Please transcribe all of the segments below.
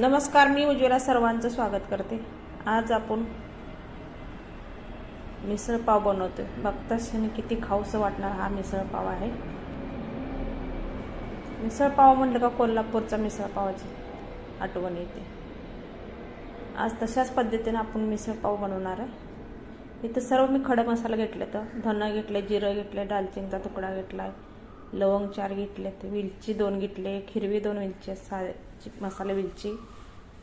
नमस्कार मी उज्ज्वला सर्वांचं स्वागत करते. आज आपण मिसळपाव बनवतो बनवतोय. बघताच क्षणी किती खाऊसं वाटणार हा मिसळपाव आहे. मिसळपाव म्हटलं म्हणलं का कोल्हापूरचा मिसळपावाची आठवण येते. आज तशाच पद्धतीने आपण मिसळपाव बनवणार आहे. इथं सर्व मी खडा मसाला घेतला तर धनं घेतलं जिरं घेतलं दालचिनीचा तुकडा घेतला आहे लवंग चार घेतले वेलची विलची दोन घेतले हिरवी दोन विलची सा मसाला विलची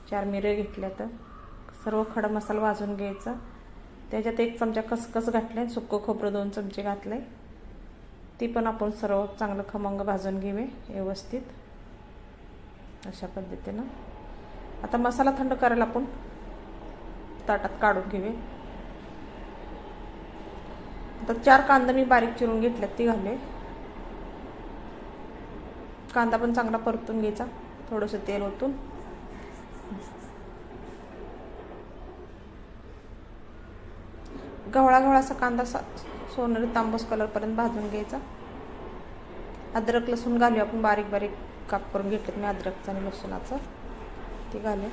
चार मिरे घेतल्या तर सर्व खडा मसाला भाजून घ्यायचा. त्याच्यात एक चमचा खसखस घातले सुकं खोबरं दोन चमचे घातले ती पण आपण सर्व चांगलं खमंग भाजून घेऊ व्यवस्थित. अशा पद्धतीनं. आता मसाला थंड करायला आपण ताटात काढून घेऊया. आता चार कांदा मी बारीक चिरून घेतल्यात ती घाले कांदा पण चांगला परतून घ्यायचा थोडंसं तेल ओतून. गवळा गवळासा कांदा सा सोनेरी तांबूस कलरपर्यंत भाजून घ्यायचा. अद्रक लसूण घालूया आपण बारीक बारीक काप करून घेतलेत मी अद्रकचं आणि लसूणाचं. ते घालूया.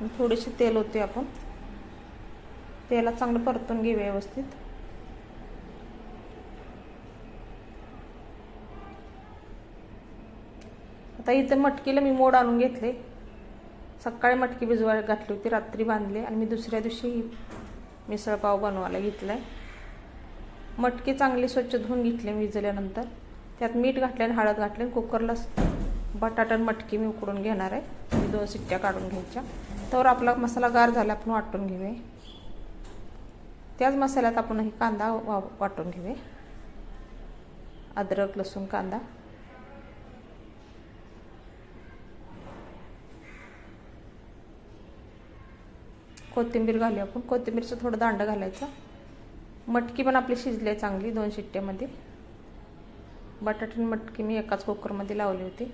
थोडेसे थोडीशी तेल होते आपण. तेला चांगलं परतून घेऊया व्यवस्थित. आता इथं मटकीला मी मोड आणून घेतले. सकाळी मटकी भिजवायला घातली होती रात्री बांधले. आणि मी दुसऱ्या दिवशी मिसळपाव बनवायला घेतला आहे मटकी चांगली स्वच्छ धुवून घेतली विजल्यानंतर. त्यात मीठ घातले आणि हळद घातले कुकरला बटाटा मटकी मी उकडून घेणार आहे. मी दोन सिट्ट्या काढून घ्यायच्या. तर आपला मसाला गार झाला आपण वाटून घेऊया. त्याच मसाल्यात आपण ही कांदा वा वाटून घेऊया. अद्रक लसूण कांदा. कोथिंबीर घालू आपण. कोथिंबीरचं थोडं दांड घालायचं. मटकी पण आपली शिजली आहे चांगली दोन शिट्ट्यामध्ये. बटाटे मटकी मी एकाच कुकरमध्ये लावली होती.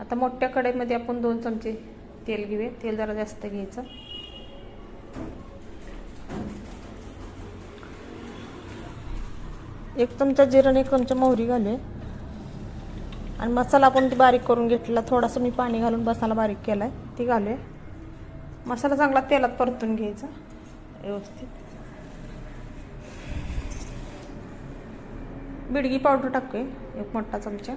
आता मोठ्या कढईमध्ये आपण दोन चमचे तेल घेऊया. तेल जरा जास्त घ्यायचं. एक चमचा जिरं आणि एक चमचा मोहरी घालूया. आणि मसाला आपण ती बारीक करून घेतलेला थोडासा मी पाणी घालून मसाला बारीक केला आहे ती घालूया. मसाला चांगला तेलात परतून घ्यायचा व्यवस्थित. बिडगी पावडर टाकूया एक मोठा चमचा.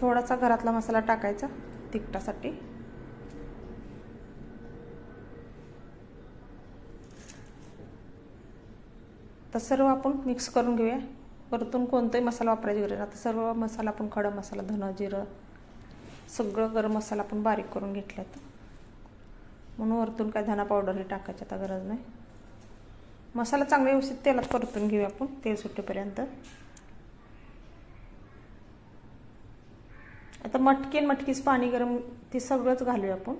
थोडासा घरातला मसाला टाकायचा तिखटासाठी. तर सर्व आपण मिक्स करून घेऊया. परतून कोणताही मसाला वापरायची गरज आता सर्व मसाला आपण खडा मसाला धनं जिरं सगळं गरम मसाला आपण बारीक करून घेतला तर म्हणून वरतून काय धना पावडर हे टाकायची आता गरज नाही. मसाला चांगला व्यवस्थित तेलात परतून घेऊया आपण तेल सुटेपर्यंत. आता मटकी आणि मटकीच पाणी गरम ते सगळंच घालूया आपण.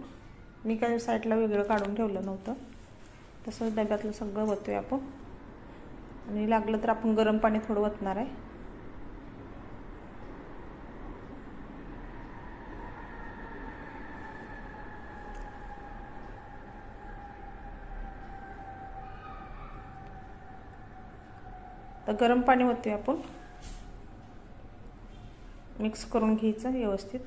मी काय साईडला वेगळं काढून ठेवलं नव्हतं. तसंच डब्यातलं सगळं वतूया आपण. आणि लागलं तर आपण गरम पाणी थोडं ओतणार आहे. गरम पाणी होते आपण. मिक्स करून घ्यायचं व्यवस्थित.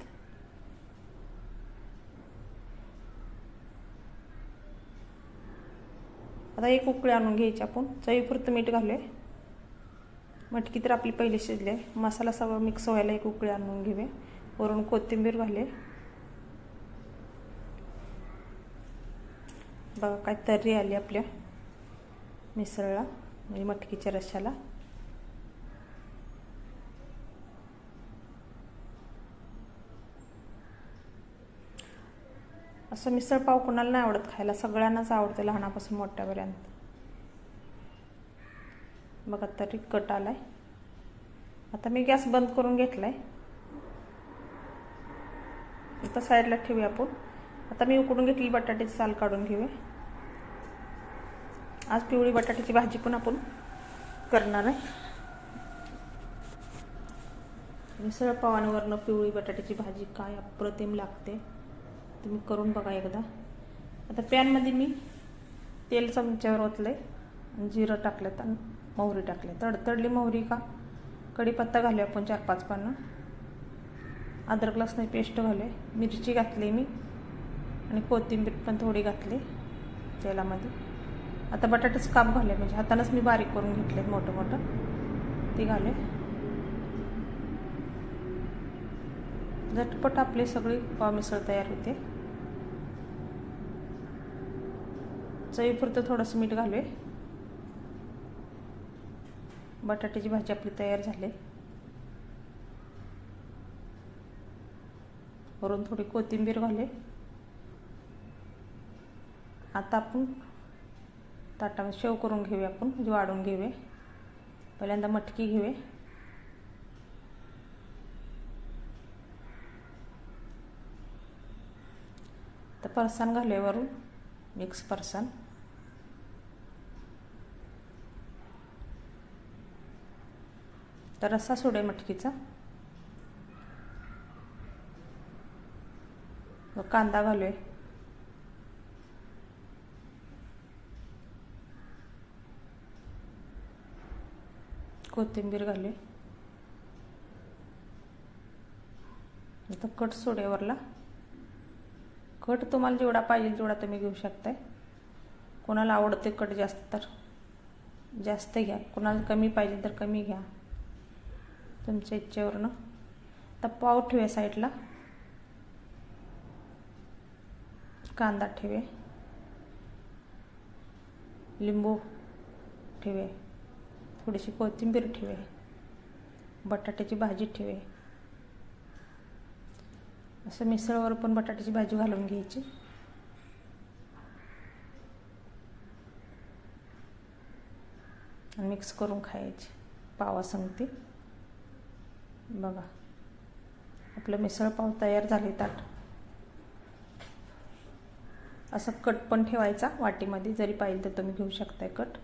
आता एक उकळी आणून घ्यायची आपण. चवीपुरतं मीठ घालूया. मटकी तर आपली पहिली शिजली आहे. मसाला सगळं मिक्स व्हायला एक उकळी आणून घेऊया. वरून कोथिंबीर घाले बघा काय तर्री आली आपल्या मिसळला म्हणजे मटकीच्या रश्याला असं मिसळ पाव कोणाला नाही आवडत खायला. सगळ्यांनाच आवडतं लहानापासून मोठ्यापर्यंत. बघा तरी कट आलाय. आता मी गॅस बंद करून घेतलाय. आता साईडला ठेवूया आपण. आता मी उकडून घेतली बटाट्याची साल काढून घेऊया. आज पिवळी बटाट्याची भाजी पण आपण करणार आहे. मिसळ पावांवरनं पिवळी बटाट्याची भाजी काय अप्रतिम लागते. तुम्ही करून बघा एकदा. आता पॅनमध्ये मी तेल चमच्यावर ओतलं आहे जिरं टाकलं आणि मोहरी टाकले तडतडली मोहरी का? कढीपत्ता घालूया आपण चार पाच पानं. अद्रक लसणाची पेस्ट घाले मिरची घातली मी. आणि कोथिंबीर पण थोडी घातली तेलामध्ये. आता बटाटेच काप घाले म्हणजे हातानंच मी बारीक करून घेतले मोठं मोठं. ती घाले झटपट आपली सगळी पाव मिसळ तयार होते. चवीपुरतं थोडंसं मीठ घालूया. बटाट्याची भाजी आपली तयार झाली. वरून थोडी कोथिंबीर घाले आता आपण ताटामध्ये शेव करून घेऊया आपण म्हणजे वाढून घेऊया. पहिल्यांदा मटकी घेऊया. तर फरसाण घालूया वरून मिक्स फरसाण तर रस्सा सोडे मटकीचा. कांदा घालूया. कोथिंबीर घालूया. आता कट सोड्यावरला. कट तुम्हाला जेवढा पाहिजे तेवढा तुम्ही घेऊ शकताय. कोणाला आवडते कट जास्त तर जास्त घ्या. कोणाला कमी पाहिजे तर कमी घ्या. तुमच्या इच्छेवरनं. आता पाव ठेवे साईडला. कांदा ठेवे लिंबू ठेवे थोडीशी कोथिंबीर ठेवे बटाट्याची भाजी ठेवे असं मिसळवर पण बटाट्याची भाजी घालून घ्यायची. आणि मिक्स करून खायची. पावा संगती बघा. आपलं मिसळपाव तयार झाले ताट. असं कट पण ठेवायचा वाटीमध्ये जरी पाहिजे तर तुम्ही घेऊ शकताय कट.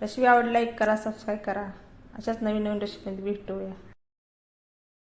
रेसिपी आवडली लाईक करा सबस्क्राईब करा. अशाच नवीन नवीन रेसिपीमध्ये भेटूया.